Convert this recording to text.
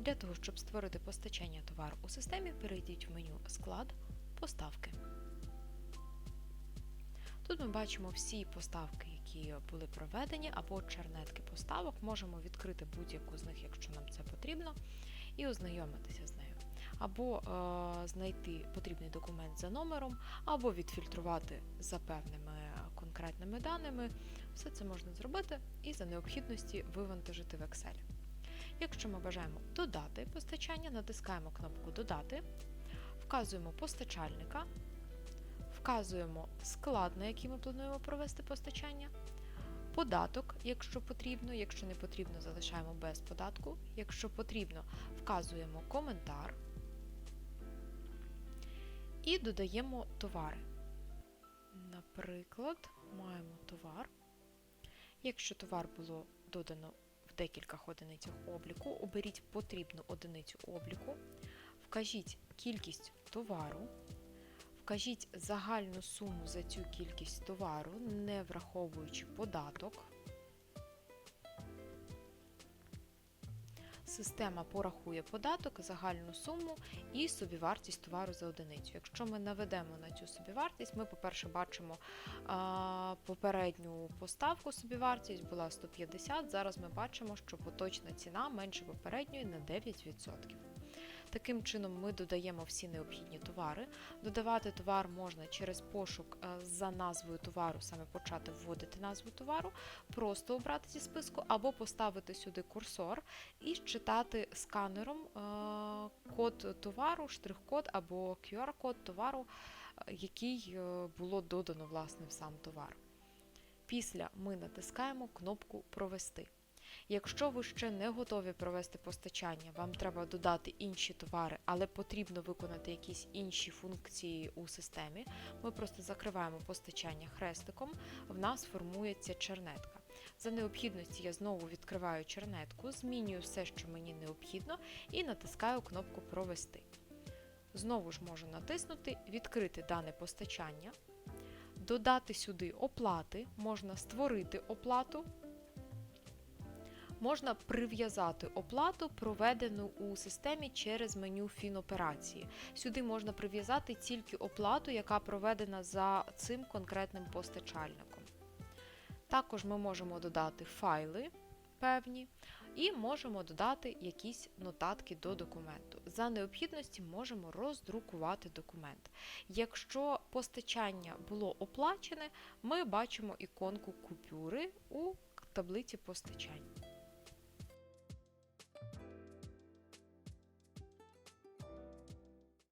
Для того, щоб створити постачання товару у системі, перейдіть в меню Склад, Поставки. Тут ми бачимо всі поставки, які були проведені, або чернетки поставок. Можемо відкрити будь-яку з них, якщо нам це потрібно, і ознайомитися з нею. Або е, знайти потрібний документ за номером, або відфільтрувати за певними конкретними даними. Все це можна зробити і за необхідності вивантажити в Excel. Якщо ми бажаємо додати постачання, натискаємо кнопку Додати, вказуємо постачальника, вказуємо склад, на який ми плануємо провести постачання, податок, якщо потрібно, якщо не потрібно, залишаємо без податку. Якщо потрібно, вказуємо коментар і додаємо товари. Наприклад, маємо товар. Якщо товар було додано декількох одиницях обліку, оберіть потрібну одиницю обліку, вкажіть кількість товару, вкажіть загальну суму за цю кількість товару, не враховуючи податок. Система порахує податок, загальну суму і собівартість товару за одиницю. Якщо ми наведемо на цю собівартість, ми, по-перше, бачимо попередню поставку собівартість була 150. Зараз ми бачимо, що поточна ціна менше попередньої на 9%. Таким чином, ми додаємо всі необхідні товари. Додавати товар можна через пошук е, за назвою товару, саме почати вводити назву товару, просто обрати зі списку, або поставити сюди курсор і читати сканером е, код товару, штрих-код або QR-код товару, е, який було додано власне в сам товар. Після ми натискаємо кнопку Провести. Якщо ви ще не готові провести постачання, вам треба додати інші товари, але потрібно виконати якісь інші функції у системі, ми просто закриваємо постачання хрестиком, в нас формується чернетка. За необхідності я знову відкриваю чернетку, змінюю все, що мені необхідно, і натискаю кнопку Провести. Знову ж можу натиснути Відкрити дане постачання, додати сюди оплати, можна створити оплату. Можна прив'язати оплату, проведену у системі через меню Фіноперації. Сюди можна прив'язати тільки оплату, яка проведена за цим конкретним постачальником. Також ми можемо додати файли певні і можемо додати якісь нотатки до документу. За необхідності можемо роздрукувати документ. Якщо постачання було оплачене, ми бачимо іконку купюри у таблиці постачань.